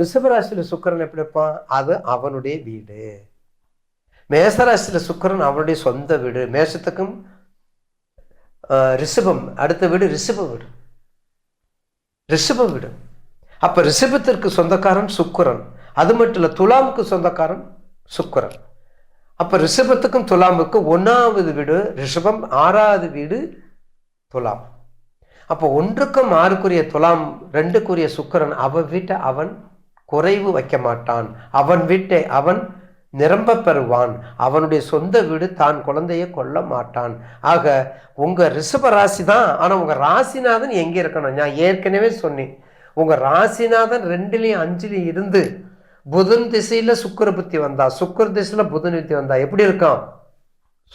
ரிஷபராசியில் சுக்கிரன் எப்படி இருப்பான்? அது அவனுடைய வீடு. மேசராசியில் சுக்கிரன் அவனுடைய சொந்த வீடு. மேஷத்துக்கும் ரிஷபம். அடுத்த வீடு ரிஷப வீடு. ரிஷப வீடு. அப்ப ரிஷபத்திற்கு சொந்தக்காரன் சுக்கரன். அது மட்டும் இல்ல துலாமுக்கு சொந்தக்காரன் சுக்கரன். அப்போ ரிஷபத்துக்கும் துலாமுக்கும் ஒன்றாவது வீடு ரிஷபம் ஆறாவது வீடு துலாம். அப்போ ஒன்றுக்கும் ஆறுக்குரிய துலாம் ரெண்டுக்குரிய சுக்கரன் அவ வீட்டை அவன் குறைவு வைக்க மாட்டான் அவன் வீட்டை அவன் நிரம்ப பெறுவான். அவனுடைய சொந்த வீடு தான் குழந்தையை கொல்ல மாட்டான் ஆக உங்கள் ரிஷப ராசி தான். ஆனால் உங்கள் ராசிநாதன் எங்கே இருக்கணும்? நான் ஏற்கனவே சொன்னேன். உங்கள் ராசிநாதன் ரெண்டுலேயும் அஞ்சுலேயும் இருந்து புதன் திசையில் சுக்கர புத்தி வந்தா சுக்கர திசையில் புதன் புத்தி வந்தா எப்படி இருக்கும்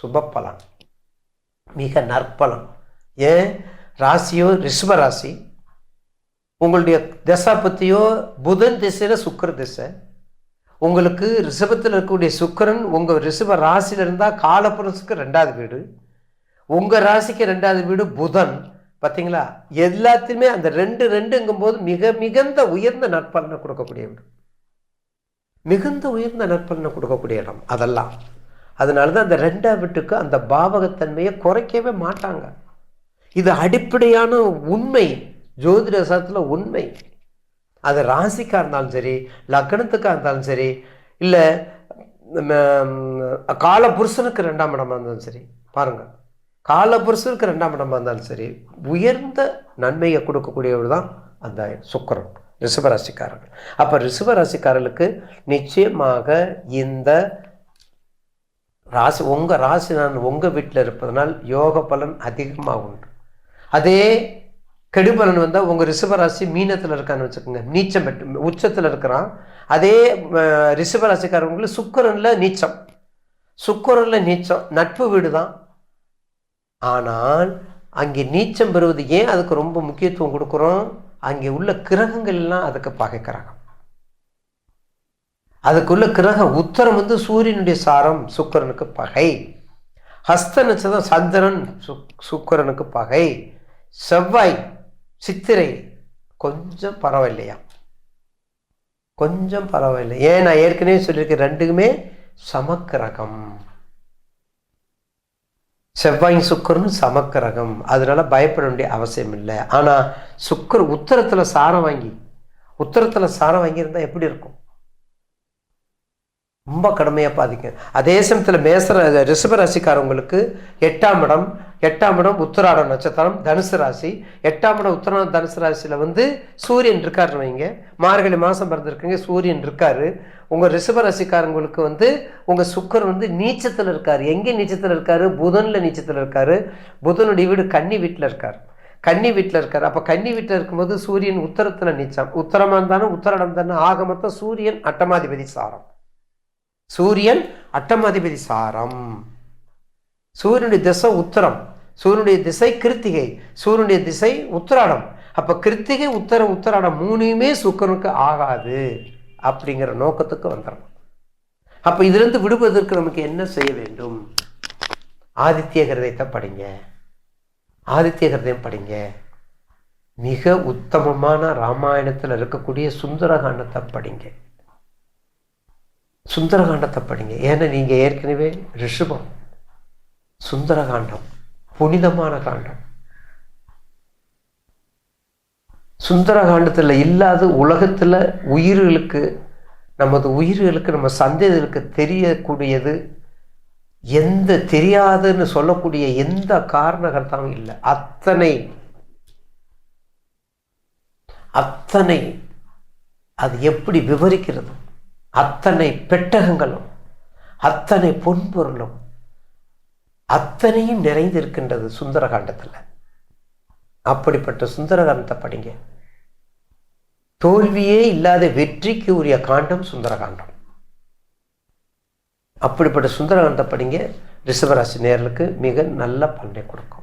சுப மிக நற்பலன். ஏன்? ராசியோ ரிஷப ராசி. உங்களுடைய தசாபத்தியோ புதன் திசையில் சுக்கர திசை. உங்களுக்கு ரிஷபத்தில் இருக்கக்கூடிய சுக்கரன் உங்கள் ரிஷப ராசியில் இருந்தால் காலப்புரசுக்கு ரெண்டாவது வீடு. உங்கள் ராசிக்கு ரெண்டாவது வீடு புதன். பார்த்தீங்களா எல்லாத்தையுமே அந்த ரெண்டு ரெண்டுங்கும் போது மிக மிகுந்த உயர்ந்த நற்பலனை கொடுக்கக்கூடிய வீடு மிகுந்த உயர்ந்த நற்பலனை கொடுக்கக்கூடிய இடம் அதெல்லாம். அதனால தான் அந்த ரெண்டாம் வீட்டுக்கு அந்த பாவகத்தன்மையை குறைக்கவே மாட்டாங்க. இது அடிப்படையான உண்மை. ஜோதிட சாஸ்திரத்தில் உண்மை. அது ராசிக்காக இருந்தாலும் சரி லக்னத்துக்காக இருந்தாலும் சரி இல்லை கால புருஷனுக்கு ரெண்டாம் இடமா இருந்தாலும் சரி பாருங்கள் கால புருஷனுக்கு ரெண்டாம் இடமா இருந்தாலும் சரி உயர்ந்த நன்மையை கொடுக்கக்கூடியவர் தான் அந்த சுக்கரன் ரிஷபராசிக்காரர்கள் அப்போ ரிஷபராசிக்காரர்களுக்கு நிச்சயமாக இந்த ராசி உங்கள் ராசி நான் உங்கள் வீட்டில் இருப்பதனால் யோக பலன் அதிகமாக உண்டு. அதே கெடுபலன் வந்தால் உங்கள் ரிஷபராசி மீனத்தில் இருக்கான்னு வச்சுக்கோங்க. நீச்சம் பெற்று உச்சத்தில் இருக்கிறான். அதே ரிஷபராசிக்காரவங்களுக்கு சுக்கரனில் நீச்சம். சுக்கரனில் நீச்சம். நட்பு வீடு தான் ஆனால் அங்கே நீச்சம் பெறுவது ஏன் அதுக்கு ரொம்ப முக்கியத்துவம் கொடுக்குறோம்? அங்கே உள்ள கிரகங்கள் எல்லாம் அதுக்கு பகை கிரகம் அதுக்குள்ள கிரகம் உத்தரம் வந்து சூரியனுடைய சாரம் சுக்கரனுக்கு பகை. ஹஸ்த நட்சத்திரம் சந்திரன் சுக்- சுக்கரனுக்கு பகை. செவ்வாய் சித்திரை. கொஞ்சம் பரவாயில்லையா? கொஞ்சம் பரவாயில்லை. ஏன் நான் ஏற்கனவே சொல்லியிருக்கேன் ரெண்டுக்குமே சமக்கிரகம். செவ்வாய் சுக்கரனும் சமக்கிரகம். அதனால பயப்பட வேண்டிய அவசியம் இல்லை. ஆனால் சுக்கர் உத்தரத்தில் சாரம் வாங்கி உத்தரத்தில் சாரம் வாங்கியிருந்தா எப்படி இருக்கும்? ரொம்ப கடுமையாக பாதிக்கும். அதே சமயத்தில் மேச ரிஷப ராசிக்காரவங்களுக்கு எட்டாம் இடம் எட்டாம் இடம் உத்தராடம் நட்சத்திரம் தனுசு ராசி. எட்டாம் இடம் உத்தராடம் தனுசு ராசியில் வந்து சூரியன் இருக்காருன்னு வைங்க. மார்கழி மாதம் பிறந்திருக்கீங்க சூரியன் இருக்காரு. உங்கள் ரிஷப ராசிக்காரங்களுக்கு வந்து உங்கள் சுக்கர் வந்து நீச்சத்தில் இருக்கார். எங்கே நீச்சத்தில் இருக்கார்? புதனில் நீச்சத்தில் இருக்கார். புதனுடைய வீடு கன்னி வீட்டில் இருக்கார். கன்னி வீட்டில் இருக்கார். அப்போ கன்னி வீட்டில் இருக்கும்போது சூரியன் உத்தரத்தில் நீச்சம். உத்தரமாக இருந்தாலும் உத்தரடம் தானே ஆக மொத்தம் சூரியன் அட்டமாதிபதி சாரம். சூரியன் அட்டமாதிபதி சாரம். சூரியனுடைய திசை உத்தரம். சூரியனுடைய திசை கிருத்திகை சூரியனுடைய திசை உத்தராடம். அப்போ கிருத்திகை உத்தரம் உத்தராடம் மூணுமே சுக்கரனுக்கு ஆகாது அப்படிங்கிற நோக்கத்துக்கு வந்துடும் அப்போ இதுலேருந்து விடுவதற்கு நமக்கு என்ன செய்ய வேண்டும்? ஆதித்ய கிரதத்தை படிங்க. ஆதித்ய கிரதம் படிங்க. மிக உத்தமமான ராமாயணத்தில் இருக்கக்கூடிய சுந்தரகாண்டத்தை படிங்க. சுந்தரகாண்டத்தை படிங்க. ஏன்னா நீங்கள் ஏற்கனவே ரிஷபம். சுந்தரகாண்டம். புனிதமான காண்டம். சுந்தரகாண்டத்தில் இல்லாத உலகத்தில் உயிர்களுக்கு நமது உயிர்களுக்கு நம்ம சந்ததிகளுக்கு தெரியக்கூடியது எந்த தெரியாதுன்னு சொல்லக்கூடிய எந்த காரணகர்த்தாவும் இல்லை. அத்தனை அத்தனை அது எப்படி விவரிக்கிறது அத்தனை பெட்டகங்களும் அத்தனை பொன்பொருளும் அத்தனையும் நிறைந்திருக்கின்றது சுந்தரகாண்டத்தில். அப்படிப்பட்ட சுந்தரகாண்டத்தை படிங்க. தோல்வியே இல்லாத வெற்றிக்கு உரிய காண்டம் சுந்தரகாண்டம். அப்படிப்பட்ட சுந்தரகாண்டத்தை படிங்க. ரிஷபராசி நேர்களுக்கு மிக நல்ல பலனை கொடுக்கும்.